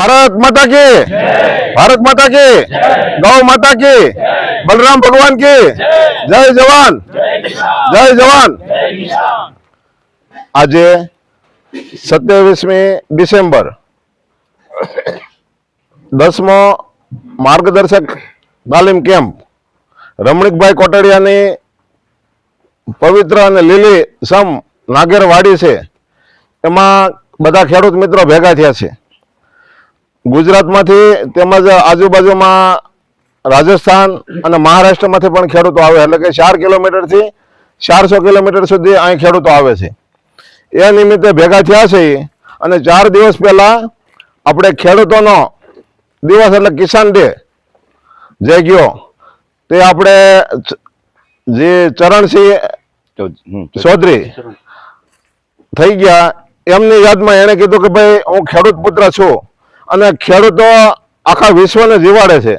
ભારત માતા કે ભારત માતા કે ગૌ માતા કે બલરામ ભગવાન કે જય. જવાન. જય જવાન. આજે સત્યાવીસમી ડિસેમ્બર દસમો માર્ગદર્શક તાલીમ કેમ્પ રમણીકભાઈ કોટડિયાની પવિત્ર અને લીલી સમ નાગેરવાડી છે. એમાં બધા ખેડૂત મિત્રો ભેગા થયા છે. ગુજરાતમાંથી તેમજ આજુબાજુમાં રાજસ્થાન અને મહારાષ્ટ્રમાંથી પણ ખેડૂતો આવે, એટલે કે ચાર કિલોમીટરથી ચારસો કિલોમીટર સુધી અહીં ખેડૂતો આવે છે. એ નિમિત્તે ભેગા થયા છે અને ચાર દિવસ પહેલા આપણે ખેડૂતોનો દિવસ એટલે કિસાન ડે જે ગયો, તે આપણે જે ચરણસિંહ ચૌધરી થઈ ગયા, એમની યાદમાં એણે કીધું કે ભાઈ હું ખેડૂત પુત્ર છું. અને ખેડૂતો આખા વિશ્વને જીવાડે છે.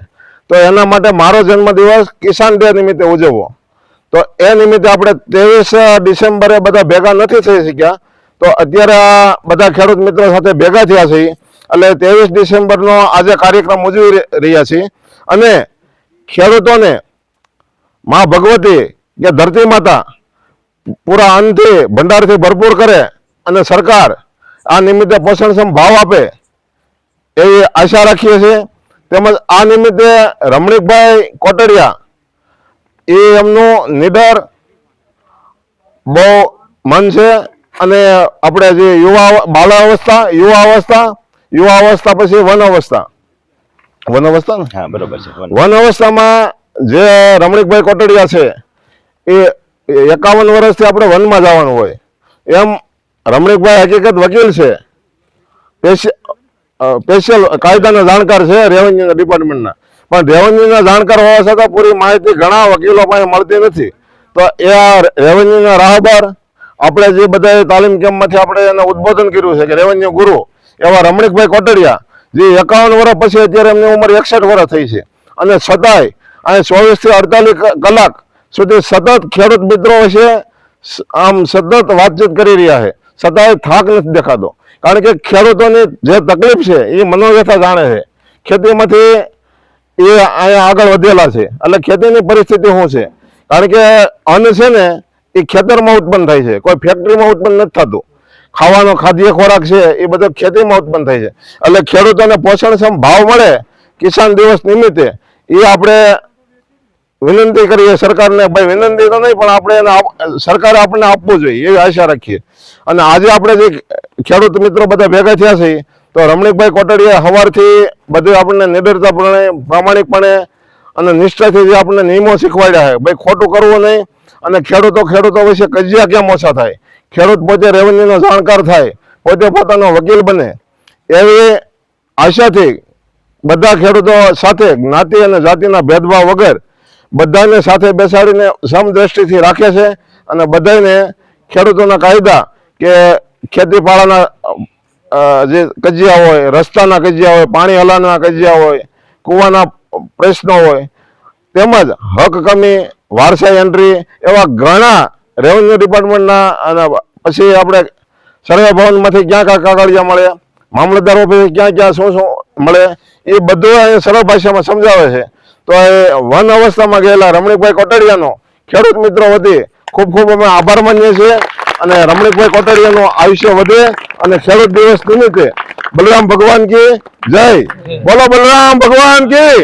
તો એના માટે મારો જન્મદિવસ કિસાન ડે નિમિત્તે ઉજવવો. તો એ નિમિત્તે આપણે ત્રેવીસ ડિસેમ્બરે બધા ભેગા નથી થઈ શક્યા. તો અત્યારે બધા ખેડૂત મિત્રો સાથે ભેગા થયા છીએ. એટલે ત્રેવીસ ડિસેમ્બરનો આજે કાર્યક્રમ ઉજવી રહ્યા છીએ. અને ખેડૂતોને મા ભગવતી કે ધરતી માતા પૂરા અન્નથી ભંડારથી ભરપૂર કરે અને સરકાર આ નિમિત્તે પોષણક્ષમ ભાવ આપે એવી આશા રાખીએ છીએ. તેમજ આ નિમિત્તે રમણીકભાઈ કોટડિયા એ એમનું નિડર બહુ મન છે અને આપણે જે યુવા બાલાવસ્થા યુવા અવસ્થા યુવા અવસ્થા પછી વન અવસ્થા. વન અવસ્થા ને? હા બરોબર છે વન. વન અવસ્થામાં જે રમણીકભાઈ કોટડિયા છે એ એકાવન વર્ષથી આપણે વનમાં જવાનું હોય. એમ રમણીકભાઈ હકીકત વકીલ છે. સ્પેશિયલ કાયદાના જાણકાર છે રેવન્યુના ડિપાર્ટમેન્ટના પણ રેવન્યુના જાણકાર હોવા છતાં પૂરી માહિતી ઘણા વકીલો પાસે મળતી નથી. તો એ આ રેવન્યુના રાહબર, આપણે જે બધા તાલીમ કેમ્પમાંથી આપણે એને ઉદ્બોધન કર્યું છે કે રેવન્યુ ગુરુ, એવા રમણીકભાઈ કોટડિયા, જે એકાવન વર્ષ પછી અત્યારે એમની ઉંમર એકસઠ વર્ષ થઈ છે. અને છતાંય, અહીં ચોવીસથી અડતાલીસ કલાક સુધી સતત ખેડૂત મિત્રો વિશે આમ સતત વાતચીત કરી રહ્યા છે. છતાંય થાક નથી દેખાતો. કારણ કે ખેડૂતોની જે તકલીફ છે એ મનોવ્યથા જાણે છે. ખેતીમાંથી એ અહીંયા આગળ વધેલા છે. એટલે ખેતીની પરિસ્થિતિ શું છે? કારણ કે અન્ન છે ને, એ ખેતરમાં ઉત્પન્ન થાય છે. કોઈ ફેક્ટરીમાં ઉત્પન્ન નથી થતું. ખાવાનો ખાદ્ય ખોરાક છે, એ બધો ખેતીમાં ઉત્પન્ન થાય છે. એટલે ખેડૂતોને પોષણક્ષમ ભાવ મળે કિસાન દિવસ નિમિત્તે, એ આપણે વિનંતી કરીએ સરકારને. ભાઈ, વિનંતી તો નહીં, પણ આપણે એને સરકારે આપણને આપવું જોઈએ, એવી આશા રાખીએ. અને આજે આપણે જે ખેડૂત મિત્રો બધા ભેગા થયા છે, તો રમણીકભાઈ કોટડીયા સવારથી બધું આપણને નિડરતાપણે, પ્રામાણિકપણે અને નિષ્ઠાથી જે આપણને નિયમો શીખવાડ્યા છે, ભાઈ, ખોટું કરવું નહીં અને ખેડૂતો ખેડૂતો વિશે કજિયા કેમ ઓછા થાય? ખેડૂત પોતે રેવન્યુનો જાણકાર થાય, પોતે પોતાનો વકીલ બને. એવી આશાથી બધા ખેડૂતો સાથે, જ્ઞાતિ અને જાતિના ભેદભાવ વગર બધાને સાથે બેસાડીને સમદ્રષ્ટિથી રાખે છે અને બધાને ખેડૂતોના કાયદા કે ખેતીપાળાના જે કજિયા હોય, રસ્તાના કજિયા હોય, પાણી હલાના કજિયા હોય, કૂવાના પ્રશ્નો હોય, તેમજ હક કમી, વારસાઈ એન્ટ્રી એવા ઘણા રેવન્યુ ડિપાર્ટમેન્ટના અને પછી આપણે સર્વે ભવનમાંથી ક્યાં ક્યાં કાગળિયા મળે, મામલતદાર ઓફિસે ક્યાં ક્યાં શું શું મળે, એ બધું અહીંયા સરળ ભાષામાં સમજાવે છે. તો એ વન અવસ્થામાં ગયેલા રમણીકભાઈ કોટડિયાનો ખેડૂત મિત્રો વતી ખૂબ ખૂબ અમે આભાર માનીએ છીએ. અને રમણીકભાઈ કોટડિયાનું આયુષ્ય વધે અને ખેડૂત દિવસ નિમિત્તે બલરામ ભગવાન કી જય. બોલો બલરામ ભગવાન કી